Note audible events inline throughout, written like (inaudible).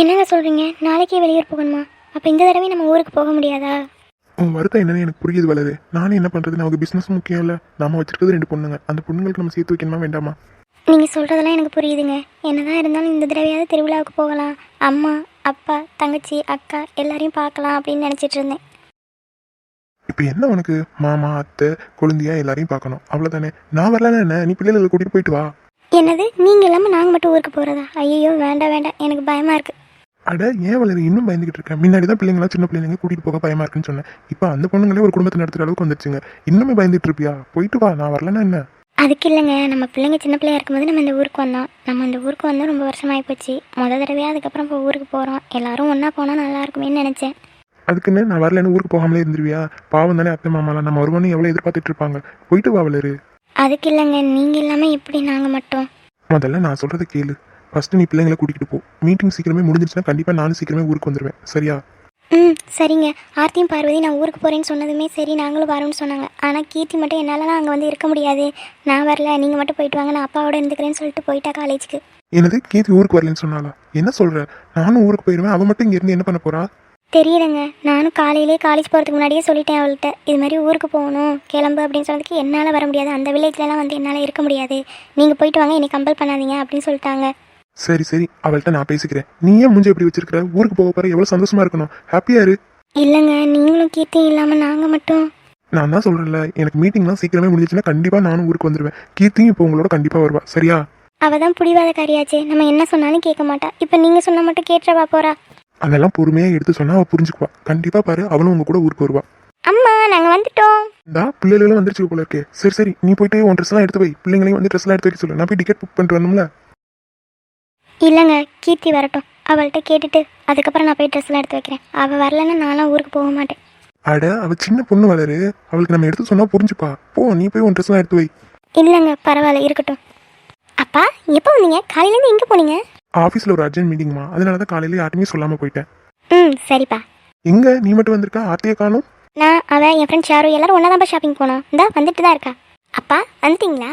என்னங்க சொல்கிறீங்க நாளைக்கே வெளியூர் போகணுமா? அப்போ இந்த தடவை நம்ம ஊருக்கு போக முடியாதா? உன் வருத்தம் என்னன்னு எனக்கு புரியுது வளரு நானும் என்ன பண்ணுறது நமக்கு பிஸ்னஸ் முக்கியம் இல்லை. நாம வச்சிருக்கிறது ரெண்டு பொண்ணுங்க. அந்த பொண்ணுங்களுக்கு நம்ம சேர்த்து வைக்கணுமா வேண்டாமா? நீங்கள் சொல்கிறதெல்லாம் எனக்கு புரியுதுங்க. என்னதான் இருந்தாலும் இந்த தடவையாவது திருவிழாவுக்கு போகலாம். அம்மா அப்பா தங்கச்சி அக்கா எல்லாரையும் பார்க்கலாம் அப்படின்னு நினச்சிட்டு இருந்தேன். இப்போ என்ன உனக்கு? மாமா அத்தை கொழுந்தியா எல்லாரையும் பார்க்கணும். அவ்வளோதானே நான் வரலன்னா என்ன? நீ பிள்ளைகளை கூட்டிகிட்டு போயிட்டு வா. என்னது? நீங்கள் இல்லாமல் நாங்கள் மட்டும் ஊருக்கு போகிறதா ஐயோ வேண்டாம் வேண்டாம். எனக்கு பயமாக இருக்குது அட ஏன் வளரு? இன்னும் பயந்துகிட்டு இருக்கேன் முன்னாடி தான் பிள்ளைங்களா சின்ன பிள்ளைங்க கூட்டிட்டு போக பயமா இருக்குன்னு சொன்னேன். இப்போ அந்த பொண்ணுங்களே ஒரு குடும்பத்தை நடத்துற அளவுக்கு வந்துருச்சுங்க. இன்னுமே பயந்துட்டு இருப்பியா? போயிட்டு வா நான் வரலன்னா என்ன? அதுக்கு இல்லைங்க. நம்ம பிள்ளைங்க சின்ன பிள்ளையா இருக்கும்போது நம்ம இந்த ஊருக்கு வந்தோம். நம்ம இந்த ஊருக்கு வந்து ரொம்ப வருஷமாகி போச்சு முத தடவையாக அதுக்கப்புறம் இப்போ ஊருக்கு போகிறோம் எல்லாரும் ஒன்றா போனால் நல்லா இருக்குமேன்னு நினச்சேன். அதுக்குன்னு நான் வரலன்னு ஊருக்கு போகாமலே இருந்துருவியா? பாவம் தானே அத்தை மாமாலாம். நம்ம வருவானு எவ்வளோ எதிர்பார்த்துட்டு இருப்பாங்க. போயிட்டு வா வளரு. அதுக்கு இல்லைங்க. நீங்கள் இல்லாமல் எப்படி நாங்கள் மட்டும்? முதல்ல நான் சொல்றதை கேளு. ஃபர்ஸ்ட் நீ பிள்ளைங்களை கூட்டிகிட்டு போ. மீட்டிங் சீக்கிரமே முடிஞ்சிருச்சுன்னா கண்டிப்பா நானும் சீக்கிரமே ஊருக்கு வந்துடுவேன் சரியா? ம் சரிங்க. ஆர்த்தியும் பார்வதி நான் ஊருக்கு போகிறேன்னு சொன்னதுமே சரி நாங்களும் வரோம்னு சொன்னாங்க. ஆனால் கீர்த்தி மட்டும் என்னாலலாம் அங்கே வந்து இருக்க முடியாது. நான் வரல நீங்கள் மட்டும் போயிட்டு வாங்க நான் அப்பாவோட இருந்துக்கிறேன்னு சொல்லிட்டு போயிட்டா காலேஜுக்கு. என்னது கீர்த்தி ஊருக்கு வரலன்னு சொன்னாலா என்ன சொல்ற? நானும் ஊருக்கு போயிடுவேன் அவன் மட்டும் இங்க இருந்து என்ன பண்ண போறா? தெரியலங்க நானும் காலையிலே காலேஜ் போகிறதுக்கு முன்னாடியே சொல்லிட்டேன் அவள்கிட்ட. இது மாதிரி ஊருக்கு போகணும் கிளம்பு அப்படின்னு சொன்னதுக்கு என்னால் வர முடியாது. அந்த வில்லேஜ்லலாம் வந்து என்னால் இருக்க முடியாது. நீங்கள் போயிட்டு வாங்க என்னை கம்பல் பண்ணாதீங்க அப்படின்னு சொல்லிட்டாங்க. சரி சரி அவள்கிட்ட நான் பேசிக்கிறேன். நீ ஏன் மூஞ்சி எப்படி வச்சிருக்கிற? ஊருக்கு போக போற எவ்வளவு சந்தோஷமா இருக்கணும். ஹாப்பியா இரு. இல்லைங்க நீங்களும் கீர்த்தியும் இல்லாமல் நாங்கள் மட்டும். நான் தான் சொல்றேன்ல எனக்கு மீட்டிங்லாம் சீக்கிரமே முடிஞ்சிச்சுன்னா கண்டிப்பா நானும் ஊருக்கு வந்துடுவேன் கீர்த்தியும் இப்போ உங்களோட கண்டிப்பா வருவா சரியா? அவள் தான் பிடிவாதக்காரியாச்சே நம்ம என்ன சொன்னாலும் கேட்க மாட்டா. இப்போ நீங்கள் சொன்னால் மட்டும் கேட்டுறவா போகிறா அதெல்லாம் பொறுமையா எடுத்து சொன்னா அவ புரிஞ்சுக்குவா. கண்டிப்பா பாரு அவளும் உங்க கூட ஊருக்கு வருவா. அம்மா நாங்கள் வந்துட்டோம். இந்தா பிள்ளைகளும் வந்துருச்சு போல இருக்கே. சரி சரி நீ போயிட்டு உன் ட்ரெஸ் எல்லாம் எடுத்து வை. பிள்ளைங்களையும் வந்து ட்ரெஸ் எல்லாம் எடுத்து வைக்க சொல்லு. நான் போய் டிக்கெட் புக் பண்ணிட்டு வரணும்ல? இல்லைங்க கீர்த்தி வரட்டும். அவள்கிட்ட கேட்டுட்டு அதுக்கப்புறம் நான் போய் ட்ரெஸ்லாம் எடுத்து வைக்கிறேன். அவள் வரலன்னா நானும் ஊருக்கு போக மாட்டேன். அட அவ சின்ன பொண்ணு வளரு. அவளுக்கு நம்ம எடுத்து சொன்னா புரிஞ்சுப்பா. போ நீ போய் உன் ட்ரெஸ் எல்லாம் எடுத்து வை. இல்லைங்க பரவாயில்ல இருக்கட்டும். அப்பா எப்போ வந்தீங்க? காலையிலேருந்து எங்கே போனீங்க? ஆஃபீஸில் ஒரு அர்ஜென்ட் மீட்டிங்மா அதனால தான் காலையில யாருமே சொல்லாமல் போயிட்டேன். ம் சரிப்பா. எங்க? நீ மட்டும் வந்திருக்கா? ஆர்த்தியை காணும்? நான் அவன் என் ஃப்ரெண்ட்ஸ் யாரும் எல்லாரும் ஒன்றா தான் ஷாப்பிங் போனோம். இந்தா வந்துட்டு தான் இருக்கா. அப்பா வந்துட்டீங்களா?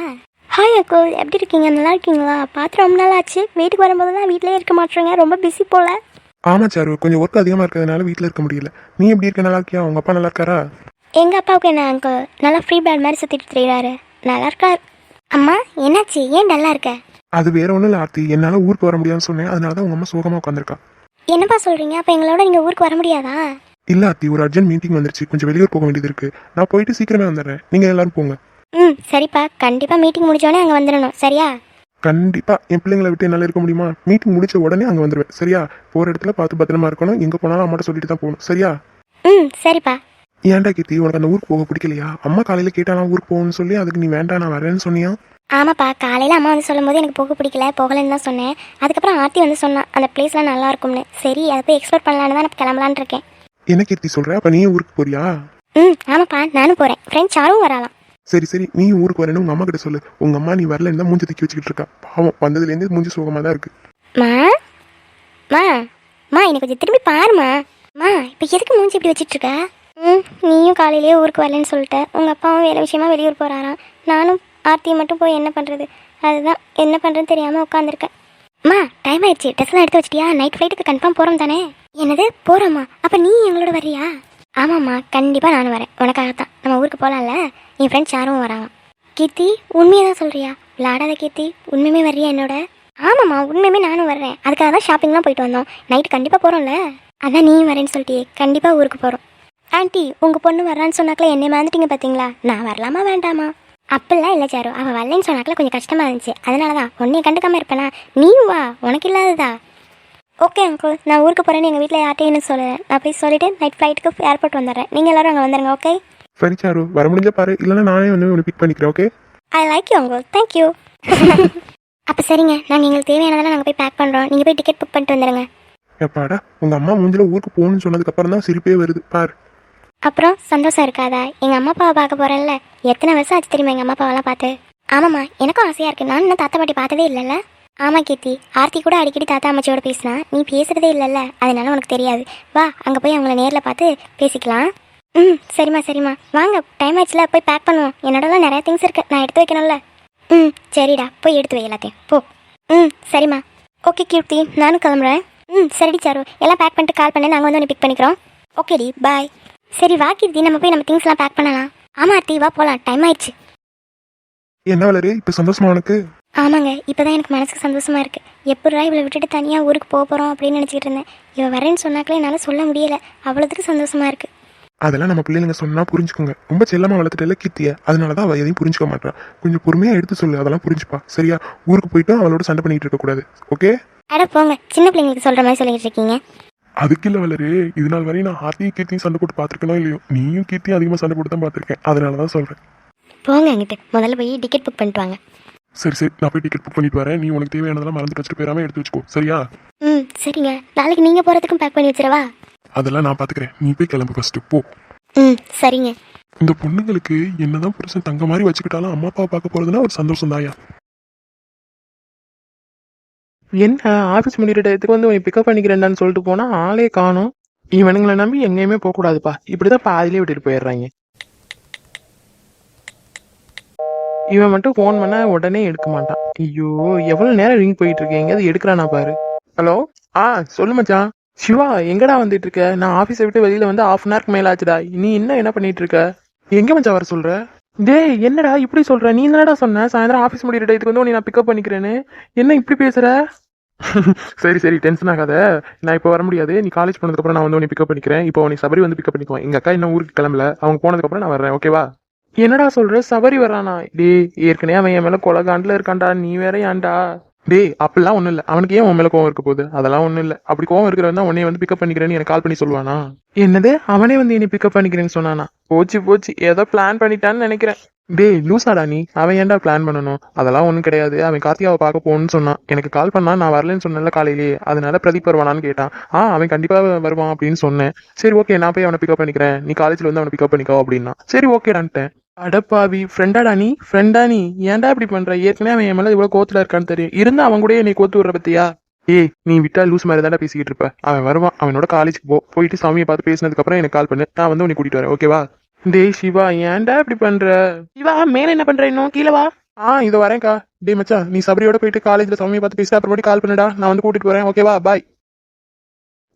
ஹாய் அக்கோ எப்படி இருக்கீங்க? நல்லா இருக்கீங்களா? பார்த்து ரொம்ப நாள் ஆச்சு வீட்டுக்கு வரும்போதெல்லாம் வீட்டிலே இருக்க மாட்டேங்க. ரொம்ப பிஸி போல. ஆமா சாரு. கொஞ்சம் ஒர்க் அதிகமாக இருக்கிறதுனால வீட்டில் இருக்க முடியல. நீ எப்படி இருக்க? நல்லா இருக்கியா? உங்க அப்பா நல்லா இருக்காரா? எங்கள் அப்பாவுக்கு என்ன அங்கிள் நல்லா ஃப்ரீ பேட் மாதிரி சுற்றிட்டு தெரியுறாரு. நல்லா இருக்கார். அம்மா என்னாச்சு? ஏன் டல்லா இருக்க? அது வேற ஒன்றும் இல்லை ஆர்த்தி. என்னால் ஊருக்கு வர முடியாதுன்னு சொன்னேன். அதனால தான் உங்க அம்மா சோகமாக உட்காந்துருக்கா என்னப்பா சொல்கிறீங்க அப்போ எங்களோட நீங்கள் ஊருக்கு வர முடியாதா? இல்ல ஆர்த்தி. ஒரு அர்ஜென்ட் மீட்டிங் வந்துருச்சு. கொஞ்சம் வெளியூர் போக வேண்டியது இருக்கு. நான் போயிட்டு சீக்கிரமே வந்துடுறேன். நீங்க எல்லாரும் போங்க. ம் சரிப்பா. கண்டிப்பாக மீட்டிங் முடிச்சோடனே அங்கே வந்துடணும். சரியா? கண்டிப்பா. என் பிள்ளைங்களை விட்டு என்னால் இருக்க முடியுமா? மீட்டிங் முடிச்ச உடனே அங்கே வந்துடுவேன் சரியா? போற இடத்துல பார்த்து பத்திரமா இருக்கணும். எங்க போனாலும் அம்மாட்ட சொல்லிட்டு தான் போகணும். சரியா? ம் சரிப்பா. ஏன்டா கீர்த்தி? உனக்கு அந்த ஊருக்கு போக பிடிக்கலையா? அம்மா காலையில கேட்டா நான் ஊருக்கு போகணும்னு சொல்லி அதுக்கு நீ வேண்டாம் நான் வரேன்னு சொன்னியா? ஆமாப்பா. காலையில் அம்மா வந்து சொல்லும்போது எனக்கு போக பிடிக்கல போகலன்னு தான் சொன்னேன். அதுக்கப்புறம் ஆர்த்தி வந்து சொன்னான் அந்த பிளேஸ்லாம் நல்லா இருக்கும்னு. சரி அதை போய் எக்ஸ்ப்ளோர் பண்ணலான்னு தான் நான் கிளம்பலான்னு இருக்கேன். என்ன கீர்த்தி சொல்ற? அப்ப நீயும் ஊருக்கு போறியா? ம் ஆமாப்பா. நானும் போகிறேன் ஃப்ரெண்ட்ஸ் யாரும் வரலாம் சரி சரி நீ ஊருக்கு வரேன்னு உங்க அம்மா கிட்ட சொல்லு. உங்க அம்மா நீ வரலன்னு தான் மூஞ்சி தூக்கி வச்சுக்கிட்டு இருக்கா. பாவம் வந்ததுலேருந்து மூஞ்சி சோகமா தான் இருக்கு. மா மா மா என்னை கொஞ்சம் திரும்பி பாருமா. மா இப்போ எதுக்கு மூஞ்சி இப்படி வச்சுட்டு இருக்க? ம் நீயும் காலையிலேயே ஊருக்கு வரலன்னு சொல்லிட்ட. உங்கள் அப்பாவும் வேறு விஷயமா வெளியூர் போகிறாராம் நானும் ஆர்த்தியை மட்டும் போய் என்ன பண்ணுறது அதுதான் என்ன பண்ணுறதுன்னு தெரியாமல் உட்காந்துருக்கேன் மா டைம் ஆயிடுச்சு. ட்ரெஸ்லாம் எடுத்து வச்சிட்டியா? நைட் ஃப்ளைட்டுக்கு கன்ஃபார்ம் போகிறோம் தானே? என்னது போகிறோம்மா அப்போ நீ எங்களோட வரியா ஆமாம்மா கண்டிப்பாக நானும் வரேன். உனக்காகத்தான். நம்ம ஊருக்கு போகலாம்ல என் ஃப்ரெண்ட்ஸ் யாரும் வராங்க. கீர்த்தி உண்மையை தான் சொல்கிறியா விளாடாத கீர்த்தி உண்மையுமே வர்றியா என்னோட? ஆமாம்மா உண்மையுமே நானும் வர்றேன். அதுக்காக தான் ஷாப்பிங்லாம் போயிட்டு வந்தோம். நைட்டு கண்டிப்பாக போகிறோம்ல அதான் நீயும் வரேன்னு சொல்லிட்டியே. கண்டிப்பாக ஊருக்கு போகிறோம் ஆண்டி உங்கள் பொண்ணு வர்றான்னு சொன்னாக்கல என்னை மறந்துட்டீங்க பார்த்தீங்களா நான் வரலாமா வேண்டாமா? அப்பெல்லாம் இல்லை சாரு. அவள் வரலன்னு சொன்னாக்கல கொஞ்சம் கஷ்டமாக இருந்துச்சு. அதனால தான் உன்னைய கண்டுக்காமல் இருப்பேனா? நீ வா. உனக்கு இல்லாததா? ஓகே அங்கிள் நான் ஊருக்கு போகிறேன்னு எங்கள் வீட்டில் யார்ட்டையும் சொல்லுறேன் நான் போய் சொல்லிவிட்டு நைட் ஃப்ளைட்டுக்கு ஏர்போர்ட் வந்துடுறேன். நீங்கள் எல்லாரும் அங்கே வந்துடுங்க ஓகே சரி சாரு. வர முடிஞ்சா பாரு. இல்லைன்னா நானே வந்து உன்னை பிக் பண்ணிக்கிறேன் ஓகே ஐ லைக் யூ அங்கோ தேங்க்யூ அப்போ சரிங்க. நாங்கள் எங்களுக்கு தேவையானதெல்லாம் நாங்கள் போய் பேக் பண்ணுறோம் நீங்கள் போய் டிக்கெட் புக் பண்ணிட்டு வந்துடுங்க எப்பாடா உங்க அம்மா மூஞ்சில ஊருக்கு போகணும்னு சொன்னதுக்கு அப்புறம் தான் சிரிப்பே வருது. பாரு. அப்புறம் சந்தோஷம் இருக்காதா? எங்கள் அம்மா அப்பாவை பார்க்க போகிறேன்ல எத்தனை வருஷம் ஆச்சு தெரியுமா எங்கள் அம்மா அப்பாவெல்லாம் பார்த்து? ஆமாம்மா எனக்கும் ஆசையாக இருக்குது நான் இன்னும் தாத்தா பாட்டி பார்த்ததே இல்லைல்ல? ஆமாம் கீர்த்தி ஆர்த்தி கூட அடிக்கடி தாத்தா அம்மாச்சியோட பேசினா நீ பேசுகிறதே இல்லைல்ல அதனால உனக்கு தெரியாது. வா அங்கே போய் அவங்கள நேரில் பார்த்து பேசிக்கலாம். ம் சரிம்மா சரிம்மா. வாங்க டைம் ஆச்சுல போய் பேக் பண்ணுவோம். என்னோடலாம் நிறைய திங்ஸ் இருக்குது நான் எடுத்து வைக்கணும்ல. ம் சரிடா போய் எடுத்து வை எல்லாத்தையும். போ. ம் சரிம்மா. ஓகே கீர்த்தி நானும் கிளம்புறேன். ம் சரிடி சாரு. எல்லாம் பேக் பண்ணிட்டு கால் பண்ணி நாங்கள் வந்து உன்னை பிக் பண்ணிக்கிறோம். ஓகேடி பாய் சரி வா கீர்த்தி. நம்ம போய் நம்ம திங்ஸ்லாம் பேக் பண்ணலாம். ஆமாம் ஆர்த்தி வா போகலாம் டைம் ஆயிடுச்சு. என்ன வளரு? இப்போ சந்தோஷமா உனக்கு? ஆமாங்க இப்போ தான் எனக்கு மனசுக்கு சந்தோஷமா இருக்கு. எப்படா இவளை விட்டுட்டு தனியாக ஊருக்கு போக போகிறோம் அப்படின்னு நினச்சிக்கிட்டு இருந்தேன். இவ வரேன்னு சொன்னாக்களே என்னால் சொல்ல முடியல. அவ்வளோத்துக்கு சந்தோஷமா இருக்கு. அதெல்லாம் நம்ம பிள்ளைங்க சொன்னா புரிஞ்சுக்கோங்க. ரொம்ப செல்லமா வளர்த்துட்டல கீர்த்திய. அதனாலதான் அவ எதையும் புரிஞ்சுக்க மாட்டான் கொஞ்சம் பொறுமையா எடுத்து சொல்லு அதெல்லாம் புரிஞ்சுப்பா. சரியா? ஊருக்கு போயிட்டு அவளோட சண்டை பண்ணிட்டு இருக்க கூடாது. ஓகே? அட போங்க சின்ன பிள்ளைங்களுக்கு சொல்கிற மாதிரி சொல்லிட்டு இருக்கீங்க. அதுக்கு இல்ல வளரு. இது நாள் வரையும் நான் ஆர்த்தியும் கீர்த்தியும் சண்டை போட்டு பார்த்திருக்கனோ இல்லையோ? நீயும் கீர்த்தியும் அதிகமா சண்டை போட்டு தான் பார்த்திருக்கேன். அதனாலதான் சொல்றேன். போங்க அங்கிட்டு. முதல்ல போய் டிக்கெட் புக் பண்ணிட்டு வாங்க. சரி சரி நான் போய் டிக்கெட் புக் பண்ணிட்டு வரேன். நீ உனக்கு தேவையானதெல்லாம் மறந்துட்டு வச்சுட்டு போயிடாம எடுத்து வச்சுக்கோ. சரியா? ம் சரிங்க. நாளைக்கு நீங்கள் போகிறதுக்கும் பேக் பண்ணி வச்சிடவா? அதெல்லாம் நான் பாத்துக்கிறேன். நீ போய் கிளம்பு ஃபர்ஸ்ட் போ. ம் சரிங்க. இந்த பொண்ணுங்களுக்கு என்னதான் புருஷன் தங்க மாதிரி வச்சுக்கிட்டாலும் அம்மா அப்பா பார்க்க போறதுன்னா ஒரு சந்தோஷம் தாயா என்ன ஆஃபீஸ் முடிகிற டயத்துக்கு வந்து உன்னை பிக்கப் பண்ணிக்கிறேன்டான்னு சொல்லிட்டு போனா ஆளே காணும். இவனுங்களை நம்பி எங்கேயுமே போகக்கூடாதுப்பா. இப்படிதான் பாதியிலே விட்டுட்டு போயிடுறாங்க. இவன் மட்டும் ஃபோன் பண்ண உடனே எடுக்க மாட்டான். ஐயோ எவ்வளவு நேரம் ரிங் போயிட்டு இருக்கேன் அது எடுக்கிறானா பாரு. ஹலோ ஆ சொல்லு மச்சான். சிவா எங்கடா வந்துட்டு இருக்க? நான் ஆஃபீஸை விட்டு வெளியில வந்து ஆஃப் அன் ஹவர்க்கு மேல ஆச்சுடா. நீ இன்னும் என்ன பண்ணிட்டு இருக்க? எங்க மச்சான் வர சொல்ற? டேய் என்னடா இப்படி சொல்ற? நீ என்னடா சொன்ன? சாயந்தரம் ஆஃபீஸ் முடிகிற இதுக்கு வந்து உன்னை நான் பிக்கப் பண்ணிக்கிறேன்னு. என்ன இப்படி பேசுற? (laughs) சரி சரி டென்ஷன் ஆகாத. நான் இப்போ வர முடியாது. நீ காலேஜ் போனதுக்கப்புறம் நான் வந்து உன்னை பிக்கப் பண்ணிக்கிறேன். இப்போ உன்னை சபரி வந்து பிக்கப் பண்ணிக்குவோம் எங்க அக்கா இன்னும் ஊருக்கு கிளம்பல. அவங்க போனதுக்கப்புறம் நான் வர்றேன். ஓகேவா என்னடா சொல்ற? சபரி வரானா டேய் ஏற்கனவே அவன் என் மேல கொலகாண்டில் இருக்கான்டா. நீ வேற ஏன்டா? டேய் அப்படிலாம் ஒன்றும் இல்லை. அவனுக்கு ஏன் உன் மேல கோவம் இருக்க போகுது? அதெல்லாம் ஒன்றும் இல்லை. அப்படி கோவம் இருக்கிறவன் தான் உன்னை வந்து பிக்கப் பண்ணிக்கிறேன்னு எனக்கு கால் பண்ணி சொல்லுவானா? என்னது? அவனே வந்து என்னை பிக்கப் பண்ணிக்கிறேன்னு சொன்னானா? போச்சு போச்சு. ஏதோ பிளான் பண்ணிட்டான்னு நினைக்கிறேன். டேய் லூசாடா நீ. அவன் ஏன்டா பிளான் பண்ணணும்? அதெல்லாம் ஒன்றும் கிடையாது. அவன் கார்த்திகாவை பார்க்க போகணும்னு சொன்னான். எனக்கு கால் பண்ணா நான் வரலன்னு சொன்னேன்ல காலையிலேயே. அதனால பிரதீப் வருவானான்னு கேட்டான். ஆ அவன் கண்டிப்பா வருவான் அப்படின்னு சொன்னேன். சரி ஓகே நான் போய் அவனை பிக்கப் பண்ணிக்கிறேன். நீ காலேஜ்ல வந்து அவனை பிக்கப் பண்ணிக்கோ அப்படின்னா சரி ஓகேடான்ட்டேன் அடப்பாவி ஃப்ரெண்டாடா நீ? ஃப்ரெண்டா நீ? ஏன்டா இப்படி பண்ற? ஏற்கனவே அவன் என் மேல இவ்வளவு கோத்துல இருக்கான்னு தெரியும். இருந்தா அவன் கூட என்னை கோத்து விடுற பத்தியா? ஏய் நீ விட்டா லூஸ் மாதிரி தானே பேசிக்கிட்டு இருப்ப. அவன் வருவான். அவனோட காலேஜ்க்கு போ போயிட்டு சாமியை பார்த்து பேசினதுக்கு அப்புறம் எனக்கு கால் பண்ணு. நான் வந்து உன்னை கூட்டிட்டு வரேன். ஓகேவா டேய் சிவா ஏன்டா இப்படி பண்ற? சிவா மேல என்ன பண்ற இன்னும்? கீழே வா. ஆ இதோ வரேன்க்கா. டேய் மச்சான் நீ சபரியோட போயிட்டு காலேஜ்ல சாமியை பார்த்து பேசி அப்புறமேட்டு கால் பண்ணுடா. நான் வந்து கூட்டிட்டு வரேன் ஓகேவா பாய்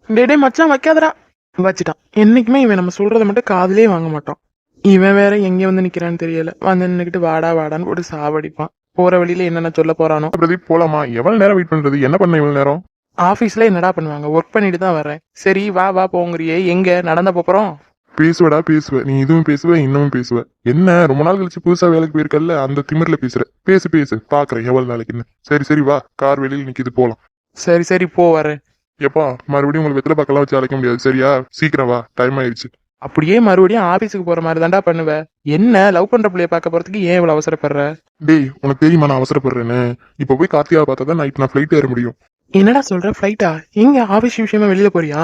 டேய் டேய் மச்சான் வைக்காதடா. வச்சுட்டான். என்னைக்குமே இவன் நம்ம சொல்றத மட்டும் காதுலயே வாங்க மாட்டான். இவன் வேற எங்க வந்து நிக்கிறான்னு தெரியல. வந்து நின்னுக்கிட்டு வாடா வாடான்னு போட்டு சாவடிப்பான். போற வழியில என்னென்ன சொல்ல போறானோ. பிரதீப் போலாமா? எவ்வளவு நேரம் வெயிட் பண்றது? என்ன பண்ண இவ்வளவு நேரம்? ஆபீஸ்ல என்னடா பண்ணுவாங்க? ஒர்க் பண்ணிட்டு தான் வரேன் சரி வா வா போங்கறியே. எங்க? நடந்த போறோம். பேசுவடா பேசுவ. நீ இதுவும் பேசுவ இன்னமும் பேசுவ. என்ன? ரொம்ப நாள் கழிச்சு புதுசா வேலைக்கு போயிருக்கல்ல? அந்த திமிர்ல பேசுற. பேசு பேசு. பாக்குறேன் எவ்வளவு நாளைக்குன்னு சரி சரி வா. கார் வெளியில நிக்கிது போலாம். சரி சரி போ வரேன். எப்பா மறுபடியும் உங்களுக்கு வெத்தலை பக்கலாம் வச்சு அழைக்க முடியாது. சரியா? சீக்கிரம் வா. டைம் ஆயிடுச்சு. அப்படியே மறுபடியும் ஆபீஸுக்கு போற மாதிரி தான்டா பண்ணுவ. என்ன லவ் பண்ற பிள்ளைய பார்க்க போறதுக்கு ஏன் இவ்வளவு அவசரப்படுற? டேய் உனக்கு தெரியுமா நான் அவசரப்படுறேன்னு? இப்ப போய் கார்த்தியாவை பார்த்தா தான் நைட் நான் ஃபிளைட் ஏற முடியும். என்னடா சொல்ற ஃபிளைட்டா எங்க ஆபீஸ் விஷயமா வெளியில போறியா?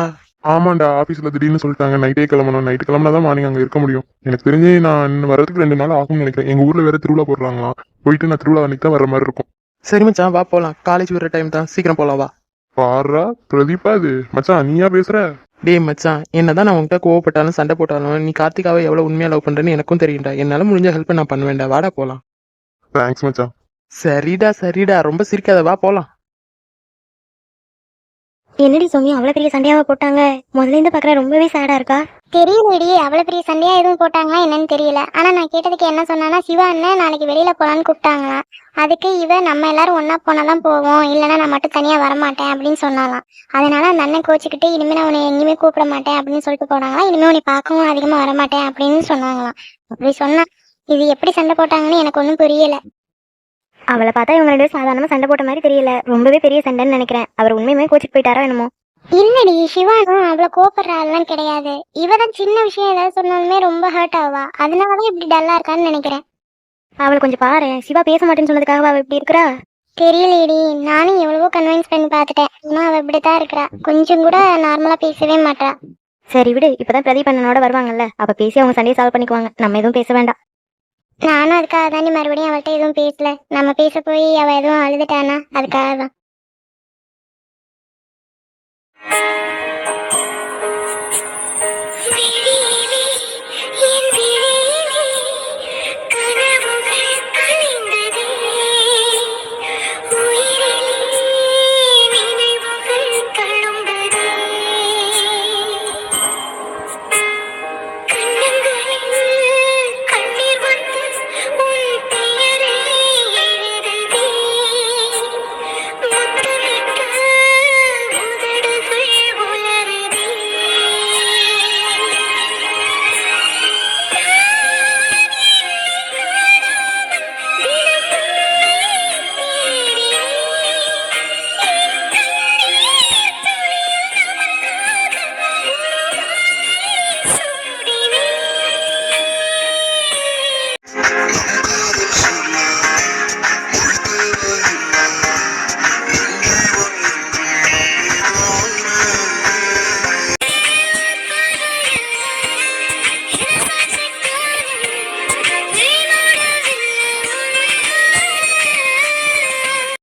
ஆமாண்டா ஆபீஸ்ல திடீர்னு சொல்லிட்டாங்க. நைட்டே கிளம்பணும். நைட்டு கிளம்பினா தான் மார்னிங் அங்க இருக்க முடியும். எனக்கு தெரிஞ்சு நான் இன்னும் வரதுக்கு ரெண்டு நாள் ஆகும்னு நினைக்கிறேன். எங்க ஊர்ல வேற திருவிழா போடுறாங்களாம். போயிட்டு நான் திருவிழா அன்னைக்கு தான் வர மாதிரி இருக்கும். சரி மச்சான் வா போலாம். காலேஜ் விடுற டைம் தான். சீக்கிரம் போலாம் வா. பாரா பிரதீபா இது. மச்சான் நீயா பேசுற? டேய் மச்சான் என்னதான் நான் உன்கிட்ட கோவப்பட்டாலும் சண்டை போட்டாலும் நீ கார்த்திகாவை எவ்வளவு உண்மையா லவ் பண்றேன்னு எனக்கும் தெரியும்டா. என்னால முடிஞ்ச ஹெல்ப் நான் பண்ணுவேன்டா. வாடா போலாம். தேங்க்ஸ் மச்சான். சரிடா சரிடா. ரொம்ப சிரிக்காத வா போலாம். என்னடி சுமி அவ்வளோ பெரிய சண்டையாவ போட்டாங்க? முதல்ல இருந்து பார்க்குற ரொம்பவே சேடாக இருக்கா? தெரியலடி அவ்வளோ பெரிய சண்டையா எதுவும் போட்டாங்களா என்னன்னு தெரியல. ஆனா நான் கேட்டதுக்கு என்ன சொன்னானா சிவா அண்ணன் நாளைக்கு வெளியில போலான்னு கூப்பிட்டாங்களா அதுக்கு இவ நம்ம எல்லாரும் போனால் போனாதான் போவோம். இல்லைன்னா நான் மட்டும் தனியா வரமாட்டேன் அப்படின்னு சொன்னாலாம் அதனால அந்த அண்ணன் கோச்சிக்கிட்டு இனிமே நான் உன்னை எங்கேயுமே கூப்பிட மாட்டேன் அப்படின்னு சொல்லிட்டு போனாங்களா இனிமே உன்னை பார்க்கவும் அதிகமா வரமாட்டேன் அப்படின்னு சொன்னாங்களாம். அப்படி சொன்னா இது எப்படி சண்டை போட்டாங்கன்னு எனக்கு ஒன்றும் புரியல. அவளை பார்த்தா இவங்க ரெண்டு சாதாரணமாக சண்டை போட்ட மாதிரி தெரியல. ரொம்பவே பெரிய சண்டைன்னு நினைக்கிறேன். அவர் உண்மையுமே கோச்சிட்டு போயிட்டாரோ என்னமோ. இல்லடி சிவானும் அவ்வளவு கோபப்படுற ஆள்லாம் கிடையாது. இவ தான் சின்ன விஷயம் ஏதாவது சொன்னாலுமே ரொம்ப ஹர்ட் ஆவா. அதனாலதான் இப்படி டல்லா இருக்கான்னு நினைக்கிறேன். அவளை கொஞ்சம் பாரு. சிவா பேச மாட்டேன்னு சொன்னதுக்காக அவள் இப்படி இருக்கிறா? தெரியலடி. நானும் எவ்வளவோ கன்வின்ஸ் பண்ணி பார்த்துட்டேன். ஆனா அவ இப்படித்தான் இருக்கிறா. கொஞ்சம் கூட நார்மலா பேசவே மாட்டா சரி விடு. இப்பதான் பிரதீப் அண்ணனோட வருவாங்கல்ல. அப்ப பேசி அவங்க சண்டையை சால்வ் பண்ணிக்குவாங்க. நம்ம எதுவும் பேச வேண்டாம். நானும் அதுக்காக தாண்டி மறுபடியும் அவள்கிட்ட எதுவும் பேசல. நம்ம பேச போய் அவ எதுவும் அழுதுட்டானா? அதுக்காக தான்